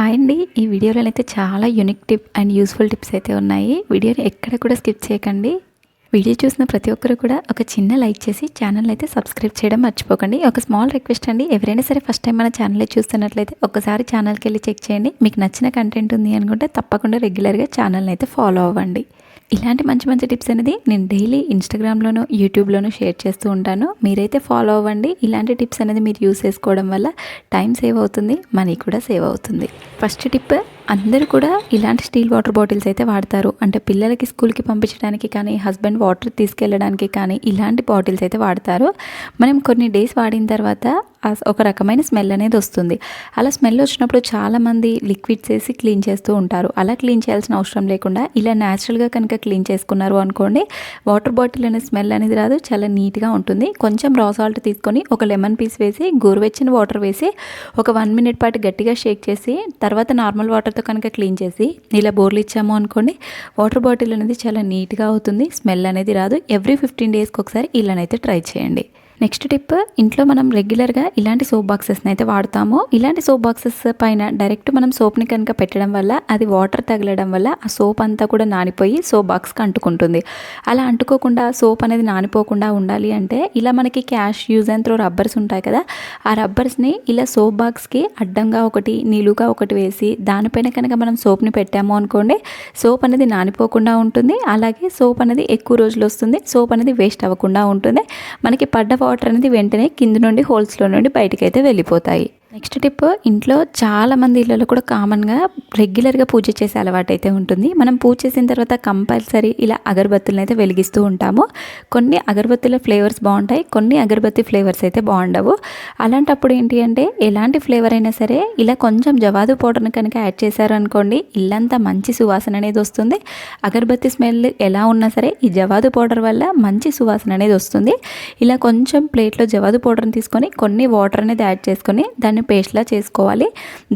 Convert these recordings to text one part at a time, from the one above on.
Hi అండి. ఈ వీడియోలో అయితే చాలా unique tip and useful tips అయితే ఉన్నాయి. వీడియోని ఎక్కడ కూడా స్కిప్ చేయకండి. వీడియో చూసిన ప్రతి ఒక్కరు కూడా ఒక చిన్న లైక్ చేసి ఛానల్ అయితే సబ్స్క్రైబ్ చేయడం మర్చిపోకండి. ఒక స్మాల్ రిక్వెస్ట్ అండి. ఎవరైనా సరే ఫస్ట్ టైం మన ఛానల్ చూస్తున్నట్లయితే ఒకసారి ఛానల్కి వెళ్ళి చెక్ చేయండి. మీకు నచ్చిన కంటెంట్ ఉంది అనుకుంటే తప్పకుండా రెగ్యులర్గా ఛానల్ని అయితే ఫాలో అవ్వండి. ఇలాంటి మంచి మంచి టిప్స్ అనేది నేను డైలీ ఇన్స్టాగ్రామ్లోనూ యూట్యూబ్లోనూ షేర్ చేస్తూ ఉంటాను. మీరైతే ఫాలో అవ్వండి. ఇలాంటి టిప్స్ అనేది మీరు యూస్ చేసుకోవడం వల్ల టైం సేవ్ అవుతుంది మనీ కూడా సేవ్ అవుతుంది. ఫస్ట్ టిప్ అందరూ కూడా ఇలాంటి స్టీల్ వాటర్ బాటిల్స్ అయితే వాడతారు. అంటే పిల్లలకి స్కూల్కి పంపించడానికి కానీ హస్బెండ్ వాటర్ తీసుకెళ్ళడానికి కానీ ఇలాంటి బాటిల్స్ అయితే వాడతారు. మనం కొన్ని డేస్ వాడిన తర్వాత ఒక రకమైన స్మెల్ అనేది వస్తుంది. అలా స్మెల్ వచ్చినప్పుడు చాలామంది లిక్విడ్స్ వేసి క్లీన్ చేస్తూ ఉంటారు. అలా క్లీన్ చేయాల్సిన అవసరం లేకుండా ఇలా న్యాచురల్గా కనుక క్లీన్ చేసుకున్నారు అనుకోండి వాటర్ బాటిల్ అనే స్మెల్ అనేది రాదు. చాలా నీట్గా ఉంటుంది. కొంచెం రా సాల్ట్ తీసుకొని ఒక లెమన్ పీస్ వేసి గోరువెచ్చిన వాటర్ వేసి ఒక వన్ మినిట్ పాటు గట్టిగా షేక్ చేసి తర్వాత నార్మల్ వాటర్తో కనుక క్లీన్ చేసి ఇలా బోర్లు ఇచ్చాము అనుకోండి వాటర్ బాటిల్ అనేది చాలా నీట్గా అవుతుంది స్మెల్ అనేది రాదు. ఎవ్రీ ఫిఫ్టీన్ డేస్కి ఒకసారి ఇలానైతే ట్రై చేయండి. నెక్స్ట్ టిప్ ఇంట్లో మనం రెగ్యులర్గా ఇలాంటి సోప్ బాక్సెస్ని అయితే వాడతాము. ఇలాంటి సోప్ బాక్సెస్ పైన డైరెక్ట్ మనం సోప్ని కనుక పెట్టడం వల్ల అది వాటర్ తగలడం వల్ల ఆ సోప్ అంతా కూడా నానిపోయి సోప్ బాక్స్కి అంటుకుంటుంది. అలా అంటుకోకుండా సోప్ అనేది నానిపోకుండా ఉండాలి అంటే ఇలా మనకి cash use and throw rubbers ఉంటాయి కదా ఆ రబ్బర్స్ని ఇలా సోప్ బాక్స్కి అడ్డంగా ఒకటి నిలువుగా ఒకటి వేసి దానిపైన కనుక మనం సోప్ని పెట్టాము అనుకోండి సోప్ అనేది నానిపోకుండా ఉంటుంది. అలాగే సోప్ అనేది ఎక్కువ రోజులు వస్తుంది. సోప్ అనేది వేస్ట్ అవ్వకుండా ఉంటుంది. మనకి పడ్డ వాటర్ అనేది వెంటనే కింద నుండి హోల్స్లో నుండి బయటకైతే అయితే వెళ్ళిపోతాయి. నెక్స్ట్ టిప్ ఇంట్లో చాలామంది ఇళ్ళలో కూడా కామన్గా రెగ్యులర్గా పూజ చేసే అలవాటు అయితే ఉంటుంది. మనం పూజ చేసిన తర్వాత కంపల్సరీ ఇలా అగరబత్తులను అయితే వెలిగిస్తూ ఉంటాము. కొన్ని అగరబత్తుల ఫ్లేవర్స్ బాగుంటాయి కొన్ని అగరబత్తి ఫ్లేవర్స్ అయితే బాగుండవు. అలాంటప్పుడు ఏంటి అంటే ఎలాంటి ఫ్లేవర్ అయినా సరే ఇలా కొంచెం జవాదు పౌడర్ని కనుక యాడ్ చేశారు అనుకోండి ఇల్లంతా మంచి సువాసన అనేది వస్తుంది. అగరబత్తి స్మెల్ ఎలా ఉన్నా సరే ఈ జవాదు పౌడర్ వల్ల మంచి సువాసన అనేది వస్తుంది. ఇలా కొంచెం ప్లేట్లో జవాదు పౌడర్ని తీసుకొని కొన్ని వాటర్ అనేది యాడ్ చేసుకొని దాన్ని పేస్ట్లా చేసుకోవాలి.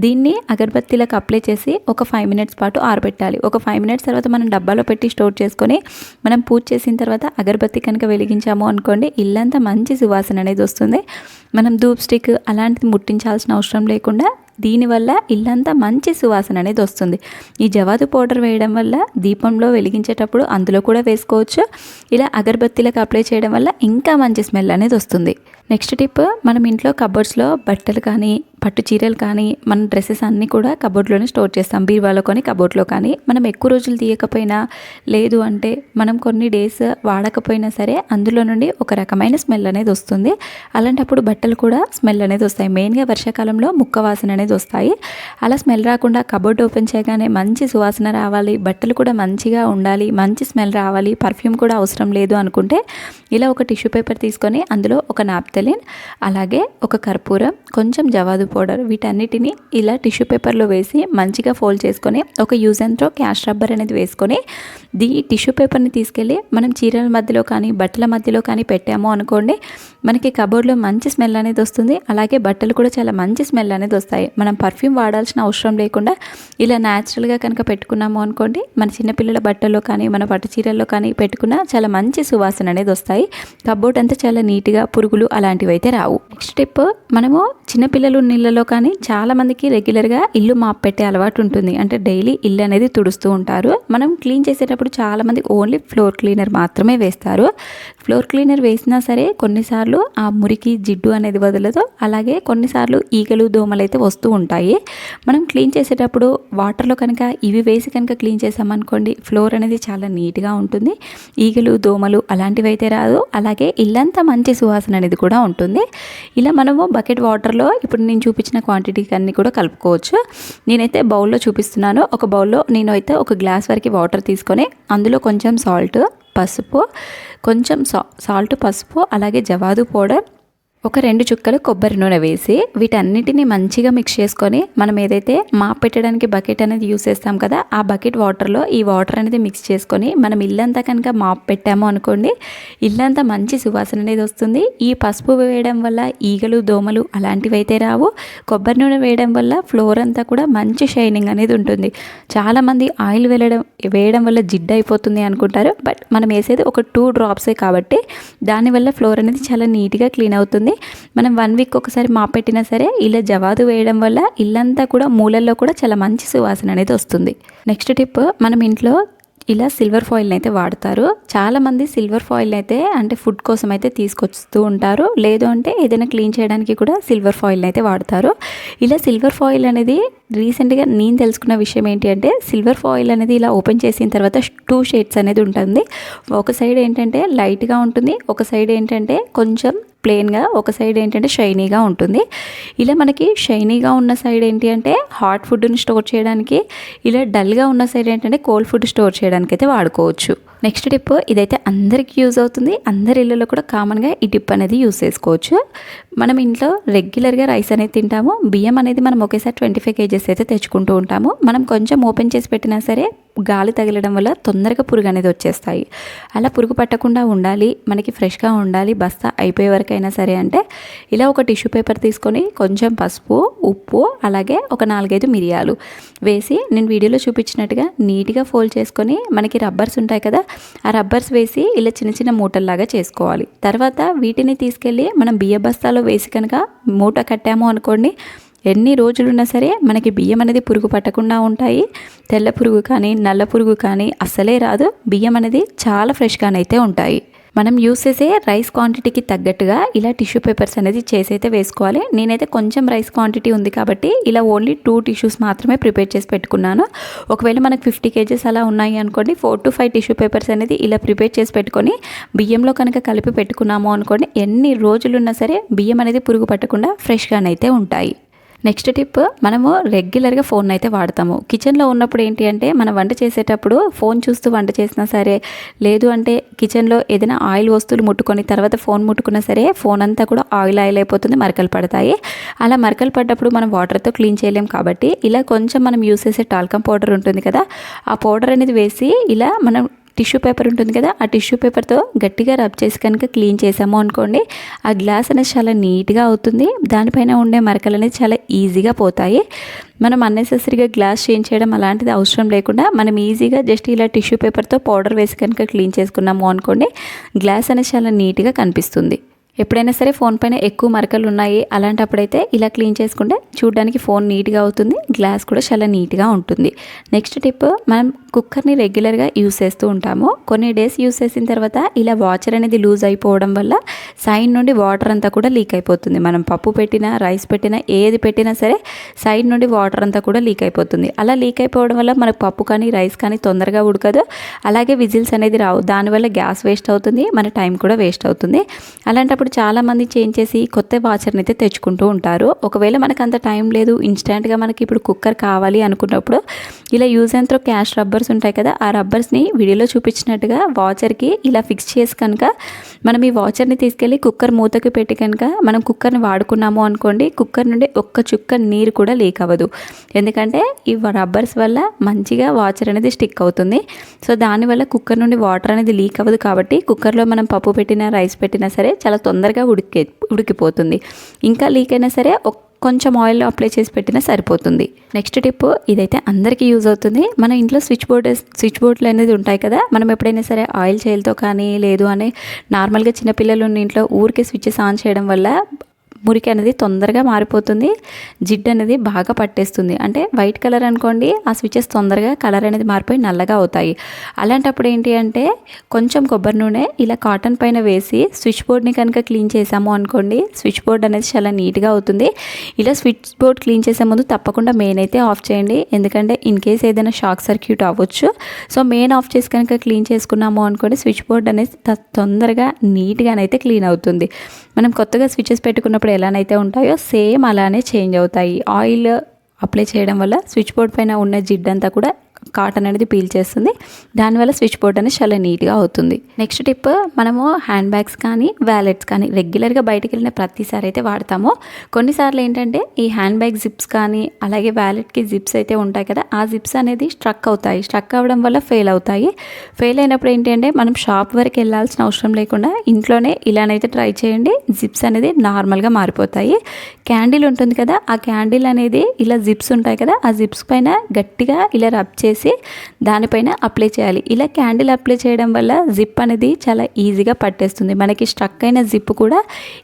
దీన్ని అగరబత్తీలకు అప్లై చేసి ఒక ఫైవ్ మినిట్స్ పాటు ఆరబెట్టాలి. ఒక ఫైవ్ మినిట్స్ తర్వాత మనం డబ్బాలో పెట్టి స్టోర్ చేసుకొని మనం పూజ చేసిన తర్వాత అగరబత్తి కనుక వెలిగించాము అనుకోండి ఇల్లంతా మంచి సువాసన అనేది వస్తుంది. మనం ధూప్ స్టిక్ అలాంటిది ముట్టించాల్సిన అవసరం లేకుండా దీనివల్ల ఇల్లంతా మంచి సువాసన అనేది వస్తుంది. ఈ జవాదు పౌడర్ వేయడం వల్ల దీపంలో వెలిగించేటప్పుడు అందులో కూడా వేసుకోవచ్చు. ఇలా అగరబత్తీలకు అప్లై చేయడం వల్ల ఇంకా మంచి స్మెల్ అనేది వస్తుంది. నెక్స్ట్ టిప్ మనం ఇంట్లో కబోర్డ్స్లో బట్టలు కానీ పట్టు చీరలు కానీ మన డ్రెస్సెస్ అన్నీ కూడా కబోర్డ్లోనే స్టోర్ చేస్తాం. బీర్వాలో కానీ కబోర్డ్లో కానీ. మనం ఎక్కువ రోజులు తీయకపోయినా లేదు అంటే మనం కొన్ని డేస్ వాడకపోయినా సరే అందులో నుండి ఒక రకమైన స్మెల్ అనేది వస్తుంది. అలాంటప్పుడు బట్టలు కూడా స్మెల్ అనేది వస్తాయి. మెయిన్గా వర్షాకాలంలో ముక్క వాసన అనేది వస్తాయి. అలా స్మెల్ రాకుండా కబోర్డ్ ఓపెన్ చేయగానే మంచి సువాసన రావాలి. బట్టలు కూడా మంచిగా ఉండాలి. మంచి స్మెల్ రావాలి. పర్ఫ్యూమ్ కూడా అవసరం లేదు అనుకుంటే ఇలా ఒక టిష్యూ పేపర్ తీసుకొని అందులో ఒక నాప్తలిన్ అలాగే ఒక కర్పూరం కొంచెం జవాదు పౌడర్ వీటన్నిటిని ఇలా టిష్యూ పేపర్లో వేసి మంచిగా ఫోల్డ్ చేసుకొని ఒక use and throw cash rubber అనేది వేసుకొని దీ టిష్యూ పేపర్ని తీసుకెళ్ళి మనం చీరల మధ్యలో కానీ బట్టల మధ్యలో కానీ పెట్టాము అనుకోండి మనకి కబోర్డ్లో మంచి స్మెల్ అనేది వస్తుంది. అలాగే బట్టలు కూడా చాలా మంచి స్మెల్ అనేది వస్తాయి. మనం పర్ఫ్యూమ్ వాడాల్సిన అవసరం లేకుండా ఇలా న్యాచురల్గా కనుక పెట్టుకున్నాము అనుకోండి మన చిన్నపిల్లల బట్టల్లో కానీ మన పట్టు చీరల్లో కానీ పెట్టుకున్న చాలా మంచి సువాసన అనేది వస్తాయి. కబోర్డ్ అంతా చాలా నీట్గా పురుగులు అలాంటివి అయితే రావు. నెక్స్ట్ స్టెప్ మనము చిన్నపిల్లలు నీళ్ళలో కానీ చాలామందికి రెగ్యులర్గా ఇల్లు మాప్ పెట్టే అలవాటు ఉంటుంది. అంటే డైలీ ఇల్లు అనేది తుడుస్తూ ఉంటారు. మనం క్లీన్ చేసేటప్పుడు చాలామంది ఓన్లీ ఫ్లోర్ క్లీనర్ మాత్రమే వేస్తారు. ఫ్లోర్ క్లీనర్ వేసినా సరే కొన్నిసార్లు ఆ మురికి జిడ్డు అనేది వదలదు. అలాగే కొన్నిసార్లు ఈగలు దోమలు అయితే వస్తూ ఉంటాయి. మనం క్లీన్ చేసేటప్పుడు వాటర్లో కనుక ఇవి వేసి కనుక క్లీన్ చేసామనుకోండి ఫ్లోర్ అనేది చాలా నీట్గా ఉంటుంది. ఈగలు దోమలు అలాంటివి అయితే రాదు. అలాగే ఇల్లంతా మంచి సువాసన అనేది కూడా ఉంటుంది. ఇలా మనము బకెట్ వాటర్లో ఇప్పుడు నేను చూపించిన క్వాంటిటీకి అన్నీ కూడా కలుపుకోవచ్చు. నేనైతే బౌల్లో చూపిస్తున్నాను. ఒక బౌల్లో నేను అయితే ఒక గ్లాస్ వరకు వాటర్ తీసుకొని అందులో కొంచెం సాల్ట్ పసుపు కొంచెం సా సాల్ట్ పసుపు అలాగే జవాదు పౌడర్ ఒక రెండు చుక్కలు కొబ్బరి నూనె వేసి వీటన్నిటిని మంచిగా మిక్స్ చేసుకొని మనం ఏదైతే మాప్ పెట్టడానికి బకెట్ అనేది యూస్ చేస్తాం కదా ఆ బకెట్ వాటర్లో ఈ వాటర్ అనేది మిక్స్ చేసుకొని మనం ఇల్లంతా కనుక మాప్ పెట్టాము అనుకోండి ఇల్లంతా మంచి సువాసన అనేది వస్తుంది. ఈ పసుపు వేయడం వల్ల ఈగలు దోమలు అలాంటివి అయితే రావు. కొబ్బరి నూనె వేయడం వల్ల ఫ్లోర్ అంతా కూడా మంచి షైనింగ్ అనేది ఉంటుంది. చాలామంది ఆయిల్ వెళ్ళడం వేయడం వల్ల జిడ్డు అయిపోతుంది అనుకుంటారు బట్ మనం వేసేది ఒక టూ డ్రాప్సే కాబట్టి దానివల్ల ఫ్లోర్ అనేది చాలా నీట్గా క్లీన్ అవుతుంది. మనం వన్ వీక్ ఒకసారి మాపెట్టినా సరే ఇలా జవాదు వేయడం వల్ల ఇల్లంతా కూడా మూలల్లో కూడా చాలా మంచి సువాసన అనేది వస్తుంది. నెక్స్ట్ టిప్ మనం ఇంట్లో ఇలా సిల్వర్ ఫాయిల్ని అయితే వాడతారు. చాలామంది సిల్వర్ ఫాయిల్ అయితే అంటే ఫుడ్ కోసం అయితే తీసుకొస్తూ ఉంటారు. లేదు అంటే ఏదైనా క్లీన్ చేయడానికి కూడా సిల్వర్ ఫాయిల్ని అయితే వాడతారు. ఇలా సిల్వర్ ఫాయిల్ అనేది రీసెంట్గా నేను తెలుసుకున్న విషయం ఏంటి అంటే సిల్వర్ ఫాయిల్ అనేది ఇలా ఓపెన్ చేసిన తర్వాత టూ షేడ్స్ అనేది ఉంటుంది. ఒక సైడ్ ఏంటంటే లైట్గా ఉంటుంది. ఒక సైడ్ ఏంటంటే కొంచెం ప్లెయిన్గా ఒక సైడ్ ఏంటంటే షైనీగా ఉంటుంది. ఇలా మనకి షైనీగా ఉన్న సైడ్ ఏంటి అంటే హాట్ ఫుడ్ని స్టోర్ చేయడానికి ఇలా డల్గా ఉన్న సైడ్ ఏంటంటే కోల్డ్ ఫుడ్ స్టోర్ చేయడానికి అయితే వాడుకోవచ్చు. నెక్స్ట్ టిప్ ఇదైతే అందరికీ యూజ్ అవుతుంది. అందరి ఇళ్ళలో కూడా కామన్గా ఈ టిప్ అనేది యూజ్ చేసుకోవచ్చు. మనం ఇంట్లో రెగ్యులర్గా రైస్ అనేది తింటాము. బియ్యం అనేది మనం ఒకేసారి ట్వంటీ ఫైవ్ కేజెస్ అయితే తెచ్చుకుంటూ ఉంటాము. మనం కొంచెం ఓపెన్ చేసి పెట్టినా సరే గాలి తగలడం వల్ల తొందరగా పురుగు అనేది వచ్చేస్తాయి. అలా పురుగు పట్టకుండా ఉండాలి. మనకి ఫ్రెష్గా ఉండాలి. బస్తా అయిపోయే వరకు అయినా సరే అంటే ఇలా ఒక టిష్యూ పేపర్ తీసుకొని కొంచెం పసుపు ఉప్పు అలాగే ఒక నాలుగైదు మిరియాలు వేసి నేను వీడియోలో చూపించినట్టుగా నీట్గా ఫోల్డ్ చేసుకొని మనకి రబ్బర్స్ ఉంటాయి కదా ఆ రబ్బర్స్ వేసి ఇలా చిన్న చిన్న మూటల్లాగా చేసుకోవాలి. తర్వాత వీటిని తీసుకెళ్ళి మనం బియ్య బస్తాలో వేసి కనుక మూట కట్టాము అనుకోండి ఎన్ని రోజులున్నా సరే మనకి బియ్యం అనేది పురుగు పట్టకుండా ఉంటాయి. తెల్ల పురుగు కానీ నల్ల పురుగు కానీ అస్సలే రాదు. బియ్యం అనేది చాలా ఫ్రెష్గానైతే ఉంటాయి. మనం యూస్ చేసే రైస్ క్వాంటిటీకి తగ్గట్టుగా ఇలా టిష్యూ పేపర్స్ అనేది చేసైతే వేసుకోవాలి. నేనైతే కొంచెం రైస్ క్వాంటిటీ ఉంది కాబట్టి ఇలా ఓన్లీ టూ టిష్యూస్ మాత్రమే ప్రిపేర్ చేసి పెట్టుకున్నాను. ఒకవేళ మనకు ఫిఫ్టీ కేజెస్ అలా ఉన్నాయి అనుకోండి four to five tissue papers అనేది ఇలా ప్రిపేర్ చేసి పెట్టుకొని బియ్యంలో కనుక కలిపి పెట్టుకున్నాము అనుకోండి ఎన్ని రోజులున్నా సరే బియ్యం అనేది పురుగు పట్టకుండా ఫ్రెష్గానైతే ఉంటాయి. నెక్స్ట్ టిప్ మనము రెగ్యులర్గా ఫోన్ అయితే వాడతాము. కిచెన్లో ఉన్నప్పుడు ఏంటి అంటే మనం వంట చేసేటప్పుడు ఫోన్ చూస్తూ వంట చేసినా సరే లేదు అంటే కిచెన్లో ఏదైనా ఆయిల్ వస్తువులు ముట్టుకొని తర్వాత ఫోన్ ముట్టుకున్నా సరే ఫోన్ అంతా కూడా ఆయిల్ ఆయిల్ అయిపోతుంది మరకలు పడతాయి. అలా మరకలు పడ్డప్పుడు మనం వాటర్తో క్లీన్ చేయలేం కాబట్టి ఇలా కొంచెం మనం యూస్ చేసే టాల్కమ్ పౌడర్ ఉంటుంది కదా ఆ పౌడర్ అనేది వేసి ఇలా మనం టిష్యూ పేపర్ ఉంటుంది కదా ఆ టిష్యూ పేపర్తో గట్టిగా రబ్ చేసి కనుక క్లీన్ చేసాము అనుకోండి ఆ గ్లాస్ అనేది చాలా నీట్గా అవుతుంది. దానిపైన ఉండే మరకలు అనేది చాలా ఈజీగా పోతాయి. మనం అన్నెసెసరీగా గ్లాస్ చేంజ్ చేయడం అలాంటిది అవసరం లేకుండా మనం ఈజీగా జస్ట్ ఇలా టిష్యూ పేపర్తో పౌడర్ వేసి కనుక క్లీన్ చేసుకున్నాము అనుకోండి గ్లాస్ అనేది చాలా నీట్గా కనిపిస్తుంది. ఎప్పుడైనా సరే ఫోన్ పైన ఎక్కువ మరకలు ఉన్నాయి. అలాంటప్పుడైతే ఇలా క్లీన్ చేసుకుంటే చూడడానికి ఫోన్ నీట్గా అవుతుంది. గ్లాస్ కూడా చాలా నీట్గా ఉంటుంది. నెక్స్ట్ టిప్ మనం కుక్కర్ని రెగ్యులర్గా యూస్ చేస్తూ ఉంటాము. కొన్ని డేస్ యూస్ చేసిన తర్వాత ఇలా వాచర్ అనేది లూజ్ అయిపోవడం వల్ల సైడ్ నుండి వాటర్ అంతా కూడా లీక్ అయిపోతుంది. మనం పప్పు పెట్టినా రైస్ పెట్టినా ఏది పెట్టినా సరే సైడ్ నుండి వాటర్ అంతా కూడా లీక్ అయిపోతుంది. అలా లీక్ అయిపోవడం వల్ల మనకు పప్పు కానీ రైస్ కానీ తొందరగా ఉడకదు. అలాగే విజిల్స్ అనేది రావు. దానివల్ల గ్యాస్ వేస్ట్ అవుతుంది. మన టైం కూడా వేస్ట్ అవుతుంది. అలాంటప్పుడు చాలామంది చేంజ్ చేసి కొత్త వాచర్ని అయితే తెచ్చుకుంటూ ఉంటారు. ఒకవేళ మనకు అంత టైం లేదు ఇన్స్టెంట్గా మనకి ఇప్పుడు కుక్కర్ కావాలి అనుకున్నప్పుడు ఇలా use and throw cash rubbers ఉంటాయి కదా ఆ రబ్బర్స్ని వీడియోలో చూపించినట్టుగా వాచర్కి ఇలా ఫిక్స్ చేసి కనుక మనం ఈ వాచర్ని తీసుకెళ్ళి కుక్కర్ మూతకి పెట్టి కనుక మనం కుక్కర్ని వాడుకున్నాము అనుకోండి కుక్కర్ నుండి ఒక్క చుక్క నీరు కూడా లీక్ అవ్వదు. ఎందుకంటే ఈ రబ్బర్స్ వల్ల మంచిగా వాచర్ అనేది స్టిక్ అవుతుంది. సో దానివల్ల కుక్కర్ నుండి వాటర్ అనేది లీక్ అవ్వదు కాబట్టి కుక్కర్లో మనం పప్పు పెట్టినా రైస్ పెట్టినా సరే చాలా తొందరగా ఉడికే ఉడికిపోతుంది. ఇంకా లీక్ అయినా సరే కొంచెం ఆయిల్ అప్లై చేసి పెట్టినా సరిపోతుంది. నెక్స్ట్ టిప్ ఇదైతే అందరికీ యూజ్ అవుతుంది. మన ఇంట్లో స్విచ్ బోర్డ్ స్విచ్ బోర్డులు అనేది ఉంటాయి కదా మనం ఎప్పుడైనా సరే ఆయిల్ చేయలతో కానీ లేదు అని నార్మల్గా చిన్నపిల్లలు ఉన్న ఇంట్లో ఊరికే స్విచ్చెస్ ఆన్ చేయడం వల్ల మురికి అనేది తొందరగా మారిపోతుంది. జిడ్డు అనేది బాగా పట్టేస్తుంది. అంటే వైట్ కలర్ అనుకోండి ఆ స్విచెస్ తొందరగా కలర్ అనేది మారిపోయి నల్లగా అవుతాయి. అలాంటప్పుడు ఏంటి అంటే కొంచెం కొబ్బరి నూనె ఇలా కాటన్ పైన వేసి స్విచ్ బోర్డ్ని కనుక క్లీన్ చేసాము అనుకోండి స్విచ్ బోర్డ్ అనేది చాలా నీట్గా అవుతుంది. ఇలా స్విచ్ బోర్డ్ క్లీన్ చేసే ముందు తప్పకుండా మెయిన్ అయితే ఆఫ్ చేయండి. ఎందుకంటే ఇన్ కేస్ ఏదైనా షాక్ సర్క్యూట్ అవ్వచ్చు. సో మెయిన్ ఆఫ్ చేసి కనుక క్లీన్ చేసుకున్నాము అనుకోండి స్విచ్ బోర్డ్ అనేది తొందరగా నీట్గానైతే క్లీన్ అవుతుంది. మనం కొత్తగా స్విచెస్ పెట్టుకున్నప్పుడు ఎలానైతే ఉంటాయో సేమ్ అలానే చేంజ్ అవుతాయి. ఆయిల్ అప్లై చేయడం వల్ల స్విచ్ బోర్డ్ పైన ఉన్న జిడ్డంతా కూడా కాటన్ అనేది పీల్ చేస్తుంది. దానివల్ల స్విచ్ బోర్డ్ అనేది చాలా నీట్గా అవుతుంది. నెక్స్ట్ టిప్ మనము హ్యాండ్ బ్యాగ్స్ కానీ వ్యాలెట్స్ కానీ రెగ్యులర్గా బయటకు వెళ్ళిన ప్రతిసారి అయితే వాడతాము. కొన్నిసార్లు ఏంటంటే ఈ హ్యాండ్ బ్యాగ్ జిప్స్ కానీ అలాగే వ్యాలెట్కి జిప్స్ అయితే ఉంటాయి కదా ఆ జిప్స్ అనేది స్ట్రక్ అవుతాయి. స్ట్రక్ అవ్వడం వల్ల ఫెయిల్ అవుతాయి. ఫెయిల్ అయినప్పుడు ఏంటంటే మనం షాప్ వరకు వెళ్ళాల్సిన అవసరం లేకుండా ఇంట్లోనే ఇలానైతే ట్రై చేయండి. జిప్స్ అనేది నార్మల్గా మారిపోతాయి. క్యాండిల్ ఉంటుంది కదా ఆ క్యాండిల్ అనేది ఇలా జిప్స్ ఉంటాయి కదా ఆ జిప్స్ పైన గట్టిగా ఇలా రబ్ చేసి చేసి దానిపైన అప్లై చేయాలి. ఇలా క్యాండిల్ అప్లై చేయడం వల్ల జిప్ అనేది చాలా ఈజీగా పట్టేస్తుంది. మనకి స్ట్రక్ అయిన జిప్ కూడా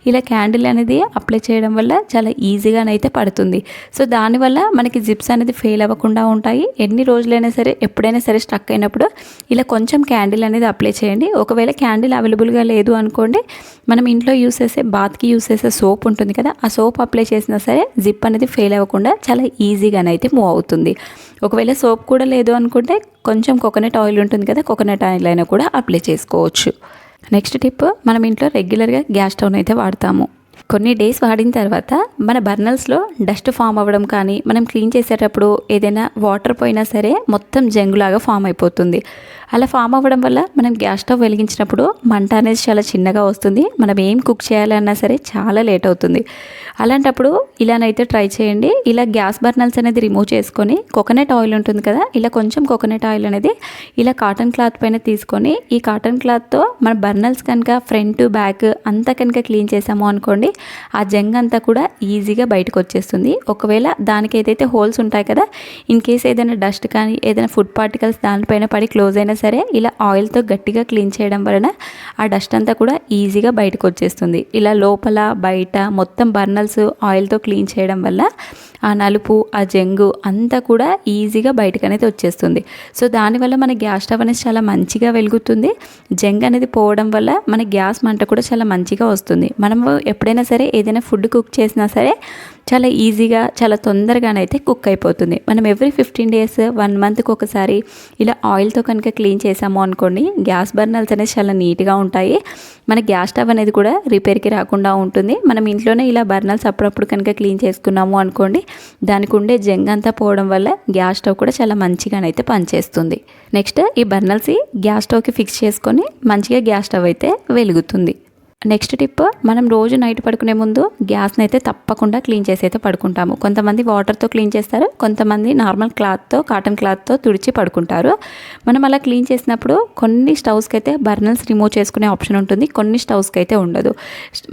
ఇలా క్యాండిల్ అనేది అప్లై చేయడం వల్ల చాలా ఈజీగానైతే పడుతుంది. సో దానివల్ల మనకి జిప్స్ అనేది ఫెయిల్ అవ్వకుండా ఉంటాయి. ఎన్ని రోజులైనా సరే ఎప్పుడైనా సరే స్ట్రక్ అయినప్పుడు ఇలా కొంచెం క్యాండిల్ అనేది అప్లై చేయండి. ఒకవేళ క్యాండిల్ అవైలబుల్గా లేదు అనుకోండి మనం ఇంట్లో యూస్ చేసే బాత్కి యూస్ చేసే సోప్ ఉంటుంది కదా ఆ సోప్ అప్లై చేసినా సరే జిప్ అనేది ఫెయిల్ అవ్వకుండా చాలా ఈజీగానైతే మూవ్ అవుతుంది. ఒకవేళ సోప్ కూడా లేదు అనుకుంటే కొంచెం కోకోనట్ ఆయిల్ ఉంటుంది కదా కోకోనట్ ఆయిల్ అయినా కూడా అప్లై చేసుకోవచ్చు. నెక్స్ట్ టిప్ మనం ఇంట్లో రెగ్యులర్గా గ్యాస్ స్టవ్ అయితే వాడతాము. కొన్ని డేస్ వాడిన తర్వాత మన బర్నల్స్లో డస్ట్ ఫామ్ అవ్వడం కానీ మనం క్లీన్ చేసేటప్పుడు ఏదైనా వాటర్ పోయినా సరే మొత్తం జంగులాగా ఫామ్ అయిపోతుంది. అలా ఫామ్ అవ్వడం వల్ల మనం గ్యాస్ స్టవ్ వెలిగించినప్పుడు మంట అనేది చాలా చిన్నగా వస్తుంది. మనం ఏం కుక్ చేయాలన్నా సరే చాలా లేట్ అవుతుంది. అలాంటప్పుడు ఇలానైతే ట్రై చేయండి. ఇలా గ్యాస్ బర్నల్స్ అనేది రిమూవ్ చేసుకొని కోకోనట్ ఆయిల్ ఉంటుంది కదా ఇలా కొంచెం కోకోనట్ ఆయిల్ అనేది ఇలా కాటన్ క్లాత్ పైన తీసుకొని ఈ కాటన్ క్లాత్తో మన బర్నల్స్ కనుక ఫ్రంట్ బ్యాక్ అంతా కనుక క్లీన్ చేసాము అనుకోండి ఆ జంగ్ అంతా కూడా ఈజీగా బయటకు వచ్చేస్తుంది. ఒకవేళ దానికి ఏదైతే హోల్స్ ఉంటాయి కదా ఇన్ కేస్ ఏదైనా డస్ట్ కానీ ఏదైనా ఫుడ్ పార్టికల్స్ దానిపైన పడి క్లోజ్ అయినా సరే ఇలా ఆయిల్తో గట్టిగా క్లీన్ చేయడం వలన ఆ డస్ట్ అంతా కూడా ఈజీగా బయటకు వచ్చేస్తుంది. ఇలా లోపల బయట మొత్తం బర్నల్స్ ఆయిల్తో క్లీన్ చేయడం వల్ల ఆ నలుపు ఆ జంగు అంతా కూడా ఈజీగా బయటకు అనేది వచ్చేస్తుంది. సో దానివల్ల మన గ్యాస్ స్టవ్ అనేది చాలా మంచిగా వెలుగుతుంది. జంగ్ అనేది పోవడం వల్ల మన గ్యాస్ మంట కూడా చాలా మంచిగా వస్తుంది. మనము ఎప్పుడైనా సరే ఏదైనా ఫుడ్ కుక్ చేసినా సరే చాలా ఈజీగా చాలా తొందరగానైతే కుక్ అయిపోతుంది. మనం ఎవ్రీ ఫిఫ్టీన్ డేస్ వన్ మంత్కి ఒకసారి ఇలా ఆయిల్తో కనుక క్లీన్ చేసాము అనుకోండి గ్యాస్ బర్నల్స్ అనేది చాలా నీట్గా ఉంటాయి. మన గ్యాస్ స్టవ్ అనేది కూడా రిపేర్కి రాకుండా ఉంటుంది. మనం ఇంట్లోనే ఇలా బర్నల్స్ అప్పుడప్పుడు కనుక క్లీన్ చేసుకున్నాము అనుకోండి దానికి ఉండే జంగ్ అంతా పోవడం వల్ల గ్యాస్ స్టవ్ కూడా చాలా మంచిగానైతే పనిచేస్తుంది. నెక్స్ట్ ఈ బర్నల్స్ గ్యాస్ స్టవ్కి ఫిక్స్ చేసుకొని మంచిగా గ్యాస్ స్టవ్ అయితే వెలుగుతుంది. నెక్స్ట్ టిప్ మనం రోజు నైట్ పడుకునే ముందు గ్యాస్ని అయితే తప్పకుండా క్లీన్ చేసి అయితే పడుకుంటాము. కొంతమంది వాటర్తో క్లీన్ చేస్తారు కొంతమంది నార్మల్ క్లాత్తో కాటన్ క్లాత్తో తుడిచి పడుకుంటారు. మనం అలా క్లీన్ చేసినప్పుడు కొన్ని స్టవ్స్కి అయితే బర్నల్స్ రిమూవ్ చేసుకునే ఆప్షన్ ఉంటుంది కొన్ని స్టవ్స్కి అయితే ఉండదు.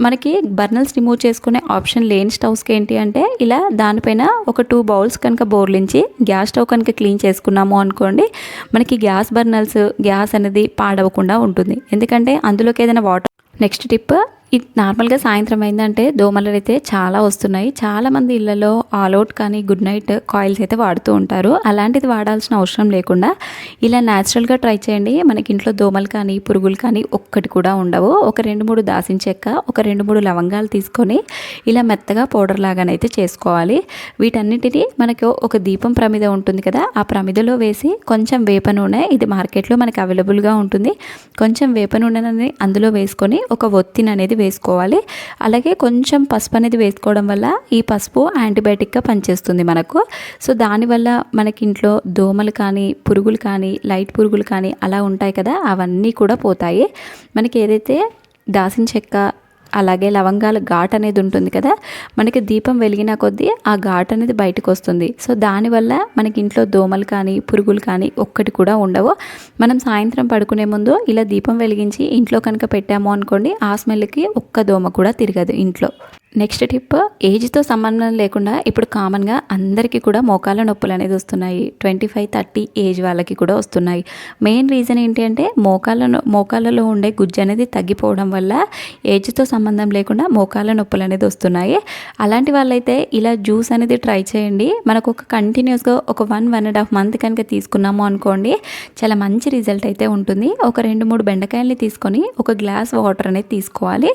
మనకి బర్నల్స్ రిమూవ్ చేసుకునే ఆప్షన్ లేని స్టవ్స్కి ఏంటి అంటే ఇలా దానిపైన ఒక టూ బౌల్స్ కనుక బోర్లించి గ్యాస్ స్టవ్ కనుక క్లీన్ చేసుకున్నాము అనుకోండి మనకి గ్యాస్ బర్నల్స్ గ్యాస్ అనేది పాడవకుండా ఉంటుంది. ఎందుకంటే అందులోకి ఏదైనా వాటర్ నెక్స్ట్ టిప్ నార్మల్గా సాయంత్రం అయిందంటే దోమలు అయితే చాలా వస్తున్నాయి. చాలామంది ఇళ్ళలో ఆల్అవుట్ కానీ గుడ్ నైట్ కాయిల్స్ అయితే వాడుతూ ఉంటారు. అలాంటిది వాడాల్సిన అవసరం లేకుండా ఇలా న్యాచురల్గా ట్రై చేయండి. మనకి ఇంట్లో దోమలు కానీ పురుగులు కానీ ఒక్కటి కూడా ఉండవు. ఒక రెండు మూడు దాసిన చెక్క ఒక రెండు మూడు లవంగాలు తీసుకొని ఇలా మెత్తగా పౌడర్ లాగానైతే చేసుకోవాలి. వీటన్నిటిని మనకు ఒక దీపం ప్రమిద ఉంటుంది కదా ఆ ప్రమిదలో వేసి కొంచెం వేప నూనె ఇది మార్కెట్లో మనకి అవైలబుల్గా ఉంటుంది. కొంచెం వేప నూనెని అందులో వేసుకొని ఒక ఒత్తిని అనేది వేసుకోవాలి. అలాగే కొంచెం పసుపు అనేది వేసుకోవడం వల్ల ఈ పసుపు యాంటీబయాటిక్గా పనిచేస్తుంది మనకు. సో దానివల్ల మనకి ఇంట్లో దోమలు కానీ పురుగులు కానీ లైట్ పురుగులు కానీ అలా ఉంటాయి కదా అవన్నీ కూడా పోతాయి. మనకి ఏదైతే దాసిన చెక్క అలాగే లవంగాల ఘాట్ అనేది ఉంటుంది కదా మనకి దీపం వెలిగిన కొద్దీ ఆ ఘాట్ అనేది బయటకు వస్తుంది సో దానివల్ల మనకి ఇంట్లో దోమలు కానీ పురుగులు కానీ ఒక్కటి కూడా ఉండవు. మనం సాయంత్రం పడుకునే ముందు ఇలా దీపం వెలిగించి ఇంట్లో కనుక పెట్టాము అనుకోండి ఆ స్మెల్కి ఒక్క దోమ కూడా తిరగదు ఇంట్లో. నెక్స్ట్ టిప్ ఏజ్తో సంబంధం లేకుండా ఇప్పుడు కామన్గా అందరికీ కూడా మోకాళ్ళ నొప్పులు అనేది వస్తున్నాయి. ట్వంటీ ఫైవ్ థర్టీ ఏజ్ వాళ్ళకి కూడా వస్తున్నాయి. మెయిన్ రీజన్ ఏంటి అంటే మోకాళ్ళ మోకాళ్ళలో ఉండే గుజ్జు అనేది తగ్గిపోవడం వల్ల ఏజ్తో సంబంధం లేకుండా మోకాళ్ళ నొప్పులు అనేది వస్తున్నాయి. అలాంటి వాళ్ళైతే ఇలా జ్యూస్ అనేది ట్రై చేయండి. మనకు ఒక కంటిన్యూస్గా ఒక one one and half month కనుక తీసుకున్నాము అనుకోండి చాలా మంచి రిజల్ట్ అయితే ఉంటుంది. ఒక రెండు మూడు బెండకాయల్ని తీసుకొని ఒక గ్లాస్ వాటర్ అనేది తీసుకోవాలి.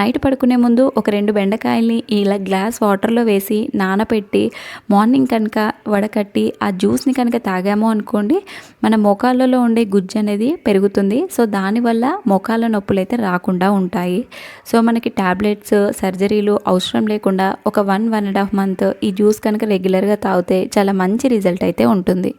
నైట్ పడుకునే ముందు ఒక రెండు బెండ బెండకాయల్ని ఇలా గ్లాస్ వాటర్లో వేసి నానబెట్టి మార్నింగ్ కనుక వడకట్టి ఆ జ్యూస్ని కనుక తాగాము అనుకోండి మన మోకాళ్ళలో ఉండే గుజ్జు అనేది పెరుగుతుంది. సో దానివల్ల మోకాళ్ళ నొప్పులు అయితే రాకుండా ఉంటాయి. సో మనకి ట్యాబ్లెట్స్ సర్జరీలు అవసరం లేకుండా ఒక one one and half month ఈ జ్యూస్ కనుక రెగ్యులర్గా తాగితే చాలా మంచి రిజల్ట్ అయితే ఉంటుంది.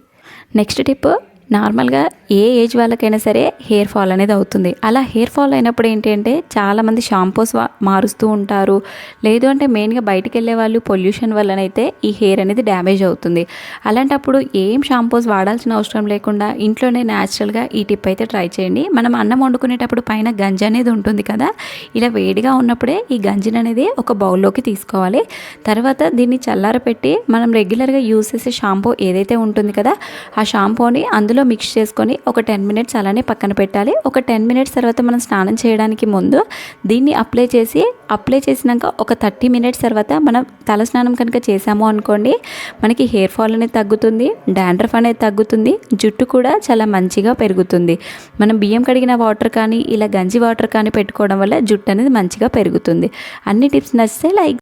నెక్స్ట్ టిప్ నార్మల్గా ఏ ఏజ్ వాళ్ళకైనా సరే హెయిర్ ఫాల్ అనేది అవుతుంది. అలా హెయిర్ ఫాల్ అయినప్పుడు ఏంటంటే చాలామంది షాంపూస్ మారుస్తూ ఉంటారు. లేదు అంటే మెయిన్గా బయటకు వెళ్ళే వాళ్ళు పొల్యూషన్ వల్లనైతే ఈ హెయిర్ అనేది డ్యామేజ్ అవుతుంది. అలాంటప్పుడు ఏం షాంపూస్ వాడాల్సిన అవసరం లేకుండా ఇంట్లోనే న్యాచురల్గా ఈ టిప్ అయితే ట్రై చేయండి. మనం అన్నం వండుకునేటప్పుడు పైన గంజి అనేది ఉంటుంది కదా ఇలా వేడిగా ఉన్నప్పుడే ఈ గంజిని అనేది ఒక బౌల్లోకి తీసుకోవాలి. తర్వాత దీన్ని చల్లారపెట్టి మనం రెగ్యులర్గా యూస్ చేసే షాంపూ ఏదైతే ఉంటుంది కదా ఆ షాంపూని అందులో మిక్స్ చేసుకొని ఒక టెన్ మినిట్స్ అలానే పక్కన పెట్టాలి. ఒక టెన్ మినిట్స్ తర్వాత మనం స్నానం చేయడానికి ముందు దీన్ని అప్లై చేసి అప్లై చేసినాక ఒక థర్టీ మినిట్స్ తర్వాత మనం తల స్నానం కనుక చేసాము అనుకోండి మనకి హెయిర్ ఫాల్ అనేది తగ్గుతుంది డాండ్రఫ్ అనేది తగ్గుతుంది జుట్టు కూడా చాలా మంచిగా పెరుగుతుంది. మనం బియ్యం కడిగిన వాటర్ కానీ ఇలా గంజి వాటర్ కానీ పెట్టుకోవడం వల్ల జుట్టు అనేది మంచిగా పెరుగుతుంది. అన్ని టిప్స్ నచ్చితే లైక్